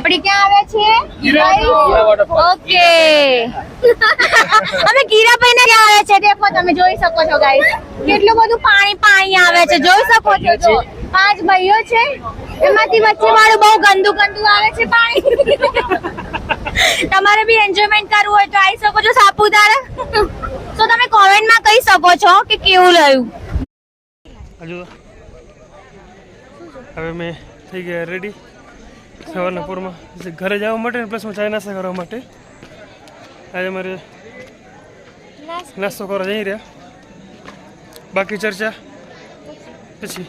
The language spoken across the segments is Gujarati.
આપણે ક્યાં આવ્યા છીએ? ઓકે. અમે કીરાભાઈ ને ક્યાં આવ્યા છે? દેખો તમે જોઈ શકો છો ગાઈસ કેટલું બધું પાણી પાણી આવે છે. જોઈ શકો છો જો. પાંચ ભાઈઓ છે. એમાંથી વચ્ચે વાળું બહુ ગંદુ ગંદુ આવે છે પાણી. તમારે બી એન્જોયમેન્ટ કરવું હોય તો આવી શકો છો સાપુતારા. તો તમે કોમેન્ટમાં કહી શકો છો કે કેવું રહ્યું? હજુ હવે મેં થઈ ગયા રેડી સવારના પૂરમાં. ઘરે જવા માટે પ્લસ ચાય નાસ્તા કરવા માટે. આજે મારે નાસ્તો કરવા જઈ રહ્યા. બાકી ચર્ચા. પછી.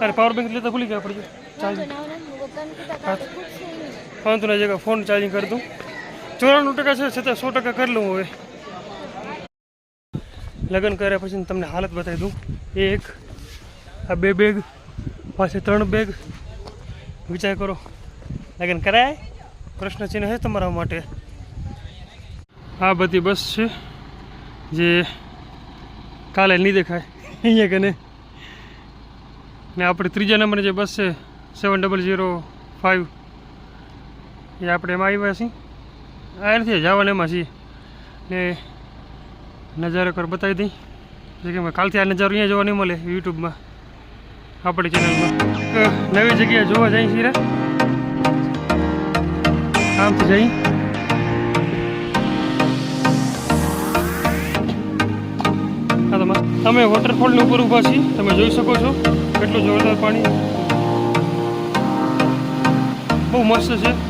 અરે પાવર બેંક લેતા ભૂલી ગયા આપણે ચાર્જિંગ વાંધો નહીં જગ્યા ફોન ચાર્જિંગ કરી દઉં. ચોરાણું ટકા છે, છતાં સો ટકા કરી લઉં હવે. લગ્ન કર્યા પછી તમને હાલત બતાવી દઉં. એક, આ બે બેગ પાછી ત્રણ બેગ વિચાર કરો. લગ્ન કરાય? પ્રશ્ન ચિહ્ન છે તમારા માટે. આ બધી બસ છે જે કાલે નહીં દેખાય. અહીંયા કને ને આપણે ત્રીજા નંબરની જે બસ છે સેવન ડબલ ઝીરો ફાઇવ એ આપણે એમાં આવ્યા છીએ. આ નથી, જવાના એમાં છીએ. ને નજારો કર બતાવી દઈ. જે કે કાલથી આ નજારો અહીંયા જોવા નહીં મળે યુટ્યુબમાં. આપણી ચેનલમાં નવી જગ્યાએ જોવા જઈ છીએ આમથી જઈ તમે વોટરફોલની ઉપર ઊભા છીએ. તમે જોઈ શકો છો કેટલું જોરદાર પાણી. બહુ મસ્ત છે.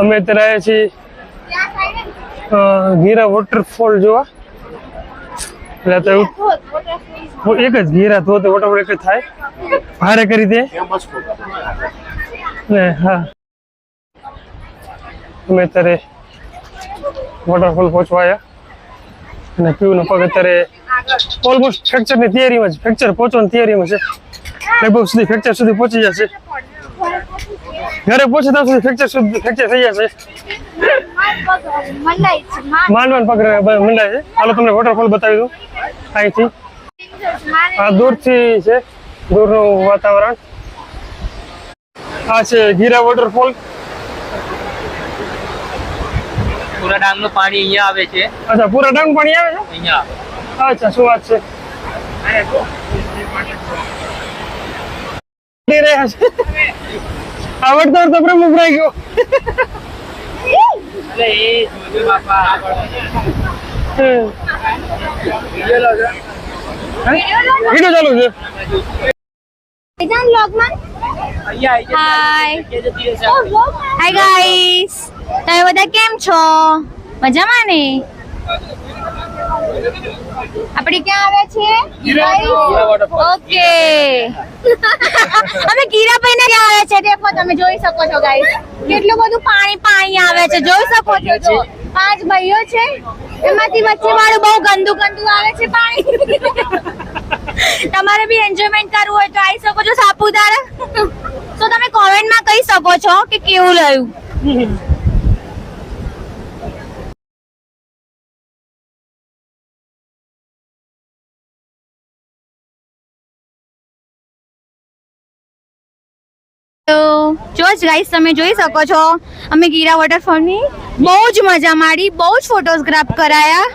અમે અત્યારે છીએ ગીરા વોટરફોલ જોવા. એટલે તો એક જ ગીરા ધોતે વોટરફોલ એક જ થાય? ભારે કરી દે. ને હા. અમે અત્યારે વોટરફોલ પહોંચવાયા અને પીવું પગ અત્યારે ઓલમોસ્ટ ફ્રેક્ચરની તૈયારીમાં છે ફ્રેક્ચર પહોંચવાની તૈયારીમાં છે. લગભગ સુધી ફ્રેક્ચર સુધી પહોંચી જશે. ઘરે પૂછે તો ફ્રેક્ચર શુદ્ધ ફ્રેક્ચર થઈ જશે. માંડવાન પગ મંડાય છે. હાલો તમને વોટરફોલ બતાવી દઉં. અહીંથી. આ દૂરથી છે દૂરનું વાતાવરણ. આ છે ગીરા વોટરફોલ પૂરા ડાંગનું પાણી અહીંયા આવે છે. અચ્છા પૂરા ડાંગ પાણી આવે છે? અહીંયા અચ્છા શું વાત છે? રહ્યા છે. આવડતા તો પ્રેમ ઉભરાઈ ગયો એટલે એ જોજો બાપા. વીડિયો ચાલુ છે. Hi. જતી રહેશે હાય ગાઈસ તમે બધા કેમ છો? મજામાં ને? આપણે ક્યાં આવ્યા છીએ? ઓકે. અમે કીરાભાઈ ને ક્યાં આવ્યા છે? દેખો તમે જોઈ શકો છો ગાઈસ કેટલું બધું પાણી પાણી આવે છે. જોઈ શકો છો જો. પાંચ ભાઈઓ છે. એમાંથી વચ્ચે વાળું બહુ ગંદુ ગંદુ આવે છે પાણી. તમારે બી એન્જોયમેન્ટ કરવું હોય તો આવી શકો છો સાપુતારા. તો તમે કોમેન્ટમાં કહી શકો છો કે કેવું રહ્યું? જો જ ગાઈસ તમે જોઈ શકો છો અમે ગીરા વોટરફોલની બહુ જ મજા માણી બહુ જ ફોટોગ્રાફ કરાયા.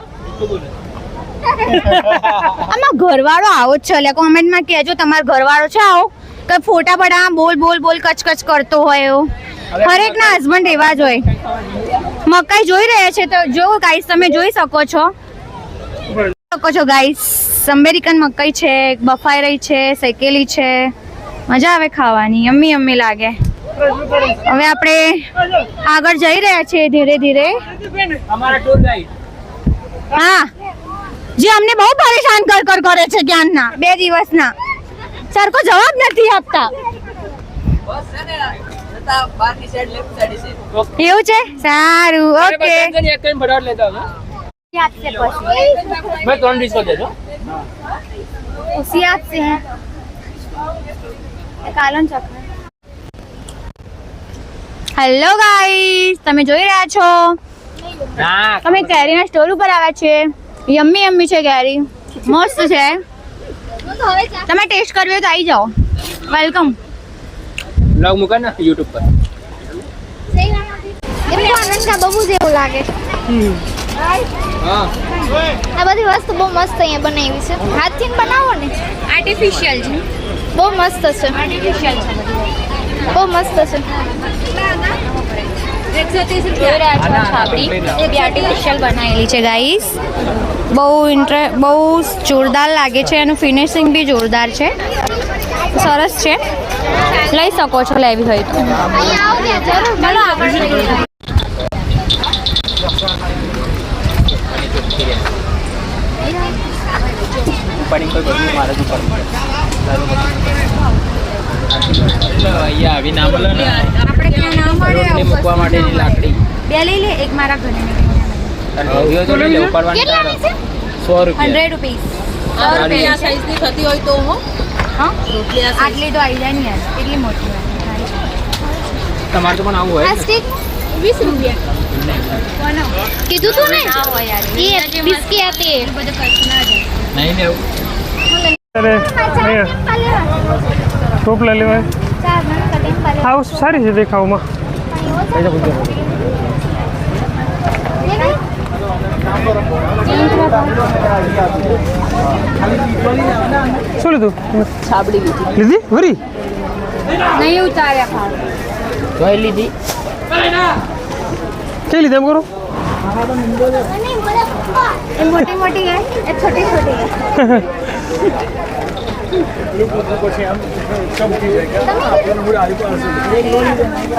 આમાં ઘરવાળો આવો જ છે એટલે કોમેન્ટમાં કહેજો તમારો ઘરવાળો છે આવો. કે ફોટા પડા બોલ બોલ બોલ કચ કચ કરતો હોય એવો. હરેકના હસબન્ડ એવા જ હોય. મકાઈ જોઈ રહ્યા છે તો જો ગાઈસ તમે જોઈ શકો છો. શકો છો ગાઈસ અમેરિકન મકાઈ છે બફાઈ રહી છે શેકેલી છે. મજા આવે ખાવાની યમ્મી યમ્મી લાગે. હવે આપણે આગળ જઈ રહ્યા છીએ ધીરે ધીરે. હા. જે અમને બહુ પરેશાન કર કર કરે છે જ્ઞાનના બે દિવસના. સરખો જવાબ નથી આપતા. એવું છે? સારું ઓકે. એક કઈ ફટાફટ હેલો ગાઈસ તમે જોઈ રહ્યા છો? અમે કેરીના સ્ટોર ઉપર આવ્યા છે યમ્મી યમ્મી છે કેરી. મસ્ત છે. તમે ટેસ્ટ કરવી તો આવી જાઓ. વેલકમ બ્લોગ મૂકે ને યુટ્યુબ પર. લાગે. આ બધી વસ્તુ બહુ મસ્ત અહીંયા બનાવી છે. હાથથી બનાવો ને. આર્ટિફિશિયલ છે. બહુ મસ્ત છે. બહુ મસ્ત છે. બનાવેલી છે ગાઈસ બહુ ઇન્ટર બહુ જોરદાર લાગે છે. એનું ફિનિશિંગ બી જોરદાર છે. સરસ છે. લઈ શકો છો લેવી હોય તો. આવો ને જરૂર ચાલો આગળ જઈએ. ઉપાડી કોઈ બધું મારે જ ઉપર અહીંયા આવી ના મળે ને. આપણે ક્યાં ના મળે મૂકવા માટેની લાકડી. બે લઈ લે એક મારા ઘરે અને ઢોલિયો તો લઈ લે ઉપાડવાની કેટલાની છે? સો રૂપિયા. હંડ્રેડ રૂપિયા. સાઈઝની થતી હોય તો હો. આટલી તો આવી જાય ને યાર. કેટલી મોટી તમારે તો પણ આવું હોય વીસ રૂપિયા. કીધું તું ને? ના હોય યાર એ બિસ્કી હતી નહીં લેવું અરે ટોપલા લેવાય. આ સારી છે દેખાવમાં. શું લીધું? છાબડી લીધી. લીધી? વરી? નહીં ઉતાર્યા ભાવ લીધી. કઈ લીધી એમ કરો? એ મોટી મોટી है એ छोटी छोटी है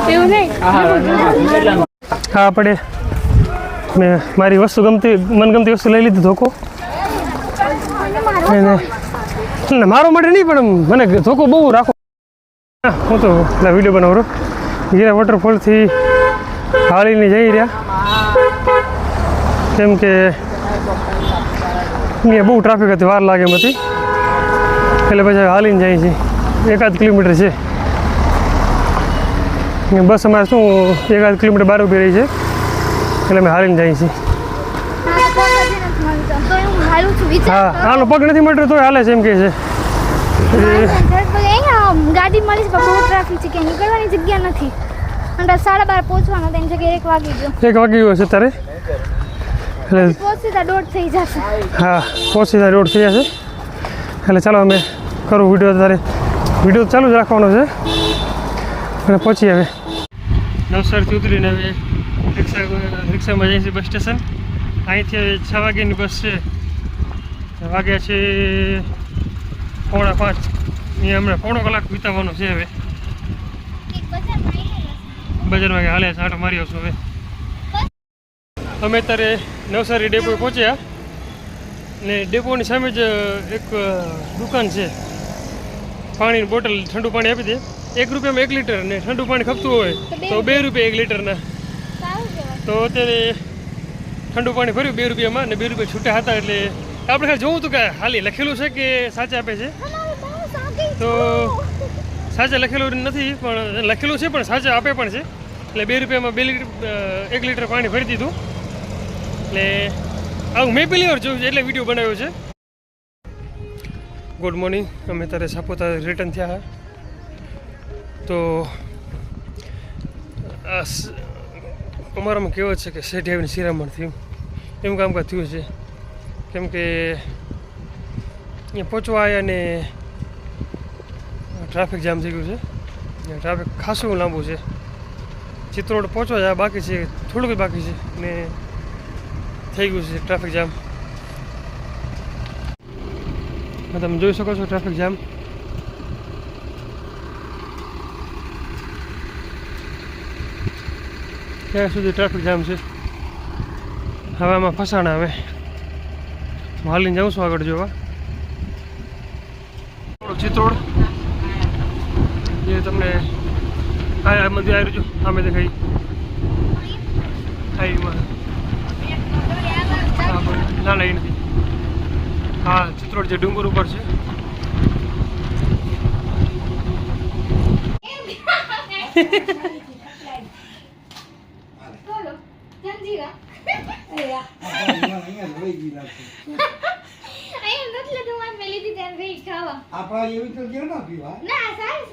એવું નહીં હા આપણે મેં મારી વસ્તુ ગમતી મનગમતી વસ્તુ લઈ લીધી ધોકો અને ના, મારો માટે નહીં પણ મને ધોકો બહુ રાખો હા, હું તો પેલા વિડીયો બનાવું છું. ગીરા વોટરફોલથી હાલીને જઈ રહ્યા કેમ કે અહીંયા બહુ ટ્રાફિક હતી, વાર લાગે એમ એટલે પછી હાલીને જાય છે. એકાદ કિલોમીટર છે. બસ અમારે શું, એકાદ કિલોમીટર બહાર ઊભી રહી છે. એટલે અમે હાલીને જઈએ છીએ. હું, હાલું, પગ નથી મળતો તો હાલે છે એમ કે છે. ગાડી મળી છે બહુ ટ્રાફિક છે કે નીકળવાની જગ્યા નથી અને સાડા બાર પહોંચવાનું તેની જગ્યાએ એક વાગી ગયો એક વાગી ગયો છે તારે એટલે હા જાય રોડ થઈ જશે. એટલે ચાલો અમે કરું વીડિયો તારે વીડિયો ચાલુ જ રાખવાનો છે. અને પહોંચી હવે નવસારથી ઉતરીને હવે રિક્ષા રિક્ષામાં જઈએ છીએ બસ સ્ટેશન. અહીંથી છ વાગ્યાની બસ છે. વાગ્યા છે પોણા પાંચ. અહીંયા હમણાં પોણો કલાક વિતાવવાનો છે હવે. બજારમાં હાલે છે આટો મારી આવશું હવે. અમે અત્યારે નવસારી ડેપો પહોંચ્યા ને ડેપોની સામે જ એક દુકાન છે. પાણીની બોટલ ઠંડુ પાણી આપી દે. એક રૂપિયામાં એક લીટર ને ઠંડુ પાણી ખપતું હોય તો બે રૂપિયા. એક લીટરના. તો અત્યારે ઠંડુ પાણી ભર્યું બે રૂપિયામાં ને બે રૂપિયા છૂટા હતા એટલે આપણે ખાલી જોવું હતું કે હાલી લખેલું છે કે સાચા આપે છે? તો સાચા લખેલું નથી પણ લખેલું છે પણ સાચા આપે પણ છે. એટલે બે રૂપિયામાં બે લીટર એક લીટર પાણી ભરી દીધું. એટલે આવું મેં પહેલી વાર જોયું છે, એટલે વીડિયો બનાવ્યો છે. ગુડ મોર્નિંગ અમે ત્યારે સાપુતારા રિટર્ન થયા તો અમારામાં કહેવત છે કે શેઠ આવીને શિરામણ થયું. એવું કામકાજ થયું છે. કેમ કે, અહીંયા પહોંચવા આવ્યા ને ટ્રાફિક જામ થઈ ગયું છે. ટ્રાફિક ખાસું લાંબુ છે. ચિત્રોડ પહોંચવા જાય, બાકી છે, થોડુંક બાકી છે. ને થઈ ગયું છે ટ્રાફિક જામ તમે જોઈ શકો છો ટ્રાફિક જામ ત્યાં સુધી ટ્રાફિક જામ છે? હવે આમાં ફસાણા અમે હું હાલીને જાઉં છું આગળ જોવા ચિત્રોડ જે તમને આ મંદિર છું. સામે દેખાઈ હા પણ ના ના એ નથી. હા ચિત્રોડ જે ડુંગર ઉપર છે. આપણા એવી તો કેવું ના પીવા. ના સારું